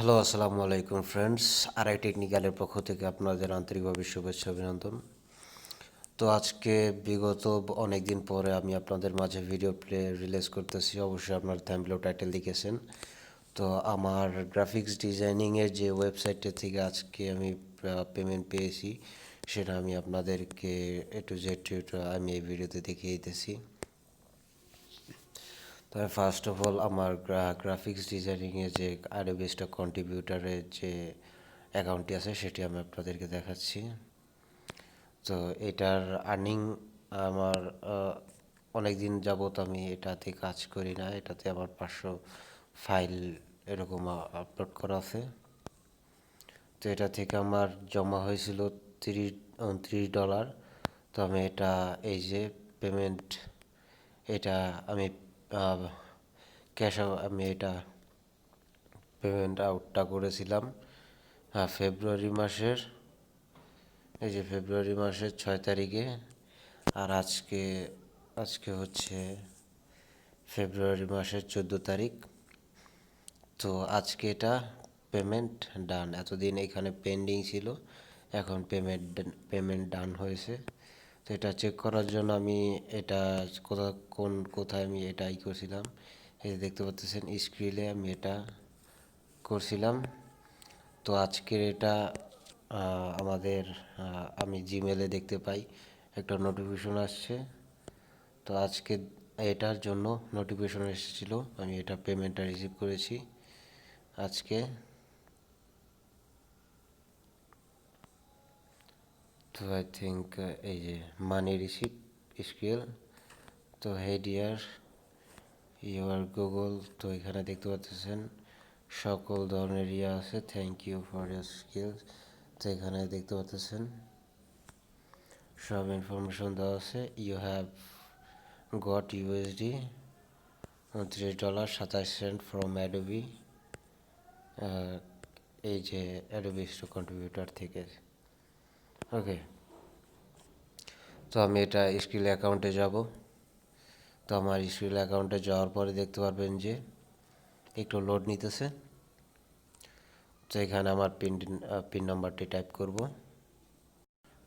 Hello, আসসালামু আলাইকুম friends আর RI টেকনিক্যালের পক্ষ থেকে আপনাদের আন্তরিকভাবে শুভেচ্ছা, অভিনন্দন। তো আজকে বিগত অনেক দিন পরে আমি আপনাদের মাঝে ভিডিও প্লে রিলিজ করতেছি, অবশ্যই আপনার থ্যাম্পলো টাইটেল লিখেছেন তো আমার গ্রাফিক্স ডিজাইনিংয়ের যে ওয়েবসাইটটা থেকে আজকে আমি পেমেন্ট পেয়েছি, সেটা আমি আপনাদেরকে এ টু জেড আমি এই ভিডিওতে দেখিয়ে দিতেছি। তবে ফার্স্ট অফ অল আমার গ্রাফিক্স ডিজাইনিংয়ে যে আরবিএসটা কন্ট্রিবিউটারের যে অ্যাকাউন্টটি আছে, সেটি আমি আপনাদেরকে দেখাচ্ছি। তো এটার আর্নিং আমার অনেক দিন যাবত আমি এটাতে কাজ করি না, এটাতে আমার পাঁচশো ফাইল এরকম আপলোড করা আছে। তো এটা থেকে আমার জমা হয়েছিল তিরিশ, উনত্রিশ ডলার তো আমি এটা, এই যে পেমেন্ট এটা আমি ক্যাশ আমি এটা পেমেন্ট আউটটা করেছিলাম। ফেব্রুয়ারি মাসের, এই যে ফেব্রুয়ারি মাসের ছয় তারিখে। আর আজকে আজকে হচ্ছে ফেব্রুয়ারি মাসের চোদ্দ তারিখ। তো আজকে এটা পেমেন্ট ডান এতদিন এখানে পেন্ডিং ছিল, এখন পেমেন্ট পেমেন্ট ডান হয়েছে। তো এটা চেক করার জন্য আমি এটা কোথা, কোন, কোথায় আমি এটা ই করছিলাম। এই দেখতে পাচ্ছেন স্ক্রিলে আমি এটা করছিলাম। তো আজকের এটা আমাদের আমি জিমেলে দেখতে পাই, একটা নোটিফিকেশন আসছে। তো আজকে এটার জন্য নোটিফিকেশন এসেছিল, আমি এটা পেমেন্টটা রিসিভ করেছি আজকে। তো আই থিঙ্ক এই যে মানি রিসিভ স্কিল তো হেড ইয়ার ইউর গুগল তো এখানে দেখতে পাচ্ছেন, সকল ধরনের ইয়ে আছে thank you for your skills তো এখানে দেখতে পাচ্ছেন, সব ইনফরমেশন দেওয়া আছে ইউ হ্যাভ গট ইউএসডি উনত্রিশ ডলার, সাতাশ সেন্ট ফ্রম অ্যাডোবি এই যে অ্যাডোবি কন্ট্রিবিউটার থেকে। ওকে তো আমি এটা স্কিল অ্যাকাউন্টে যাব। তো আমার স্কিল অ্যাকাউন্টে যাওয়ার পরে দেখতে পারবেন যে একটু লোড নিতেছে। তো এখানে আমার পিন পিন নাম্বারটি টাইপ করব।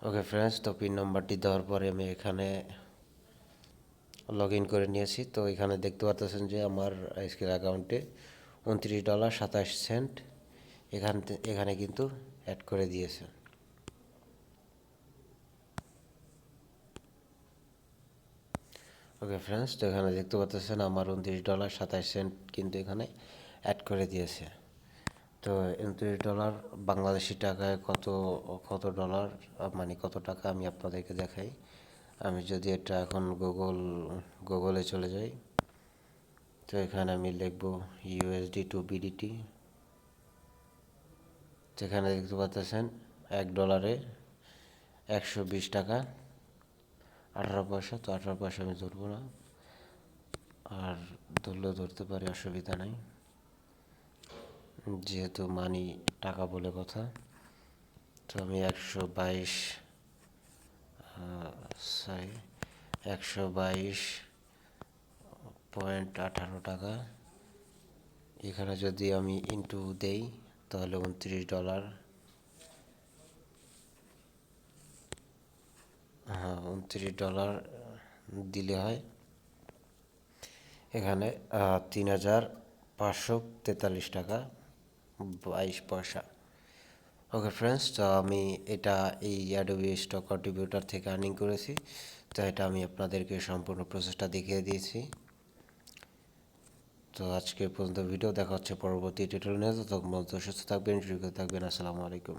ওকে ফ্রেন্ডস তো পিন নাম্বারটি দেওয়ার পরে আমি এখানে লগ ইন করে নিয়েছি। তো এখানে দেখতে পাচ্ছেন যে আমার স্কিল অ্যাকাউন্টে উনত্রিশ ডলার সাতাশ সেন্ট এখান, এখানে কিন্তু অ্যাড করে দিয়েছে। ওকে ফ্রেন্ডস তো এখানে দেখতে পাচ্ছেন আমার উনত্রিশ ডলার সাতাশ সেন্ট কিন্তু এখানে অ্যাড করে দিয়েছে। তো উনত্রিশ ডলার বাংলাদেশি টাকায় কত কত ডলার মানে কত টাকা আমি আপনাদেরকে দেখাই। আমি যদি এটা এখন গুগল গুগলে চলে যাই, তো এখানে আমি লিখব ইউএসডি টু বিডিটি যেখানে দেখতে পাচ্ছেন এক ডলারে একশো বিশ টাকা আঠারো পয়সা তো আঠারো পয়সা আমি ধরবো না। আর ধরলেও ধরতে পারি, অসুবিধা নাই। যেহেতু মানি টাকা বলে কথা, তো আমি একশো বাইশ সরি একশো বাইশ পয়েন্ট আঠারো টাকা। এখানে যদি আমি ইন্টু দেই, তাহলে উনত্রিশ ডলার হ্যাঁ উনত্রিশ ডলার দিলে হয়। এখানে তিন হাজার পাঁচশো তেতাল্লিশ টাকা, বাইশ পয়সা। ওকে ফ্রেন্ডস তো আমি এটা এই অ্যাডোবি স্টক কন্ট্রিবিউটার থেকে আর্নিং করেছি। তো এটা আমি আপনাদেরকে সম্পূর্ণ প্রসেসটা দেখিয়ে দিয়েছি। তো আজকে পর্যন্ত ভিডিও দেখা হচ্ছে পরবর্তী টিউটোরিয়াল নিয়ে। ততক্ষণ সুস্থ থাকবেন সুস্থ থাকবেন। আসসালামু আলাইকুম।